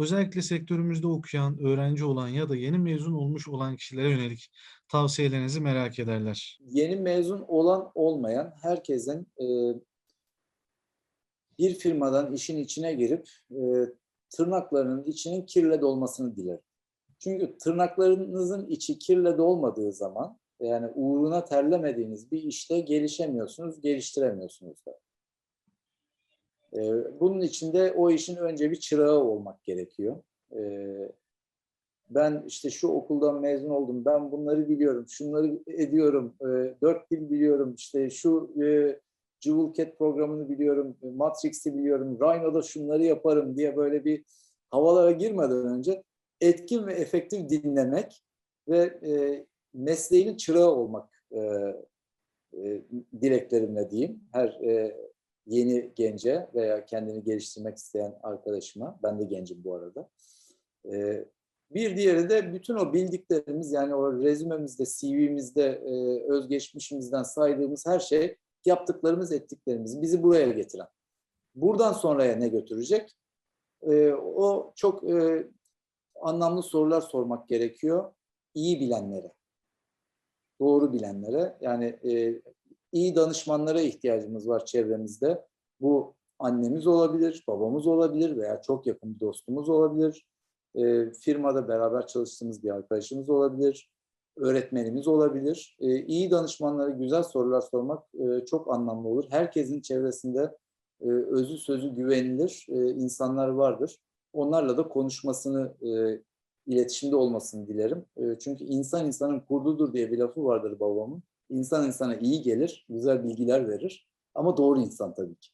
özellikle sektörümüzde okuyan, öğrenci olan ya da yeni mezun olmuş olan kişilere yönelik tavsiyelerinizi merak ederler. Yeni mezun olan olmayan herkesin e, bir firmadan işin içine girip e, tırnaklarının içinin kirle dolmasını dilerim. Çünkü tırnaklarınızın içi kirle dolmadığı zaman yani uğruna terlemediğiniz bir işte gelişemiyorsunuz, geliştiremiyorsunuz da. E, bunun için de o işin önce bir çırağı olmak gerekiyor. E, ben işte şu okuldan mezun oldum, ben bunları biliyorum, şunları ediyorum, e, dört dil biliyorum, işte şu e, Jewel Cat programını biliyorum, e, Matrix'i biliyorum, Rhino'da şunları yaparım diye böyle bir havalara girmeden önce etkin ve efektif dinlemek ve mesleğinin çırağı olmak dileklerimle diyeyim. Her yeni gence veya kendini geliştirmek isteyen arkadaşıma, ben de gencim bu arada. E, bir diğeri de bütün o bildiklerimiz yani o rezümemizde, CV'mizde, e, özgeçmişimizden saydığımız her şey yaptıklarımız, ettiklerimiz bizi buraya getiren. Buradan sonraya ne götürecek? E, o çok anlamlı sorular sormak gerekiyor. İyi bilenlere, doğru bilenlere yani iyi danışmanlara ihtiyacımız var çevremizde. Bu annemiz olabilir, babamız olabilir veya çok yakın bir dostumuz olabilir. E, firmada beraber çalıştığımız bir arkadaşımız olabilir, öğretmenimiz olabilir. E, iyi danışmanlara güzel sorular sormak e, çok anlamlı olur. Herkesin çevresinde e, özü sözü güvenilir e, insanlar vardır. Onlarla da konuşmasını, e, iletişimde olmasını dilerim. E, çünkü insan insanın kurdudur diye bir lafı vardır babamın. İnsan insana iyi gelir, güzel bilgiler verir. Ama doğru insan tabii ki.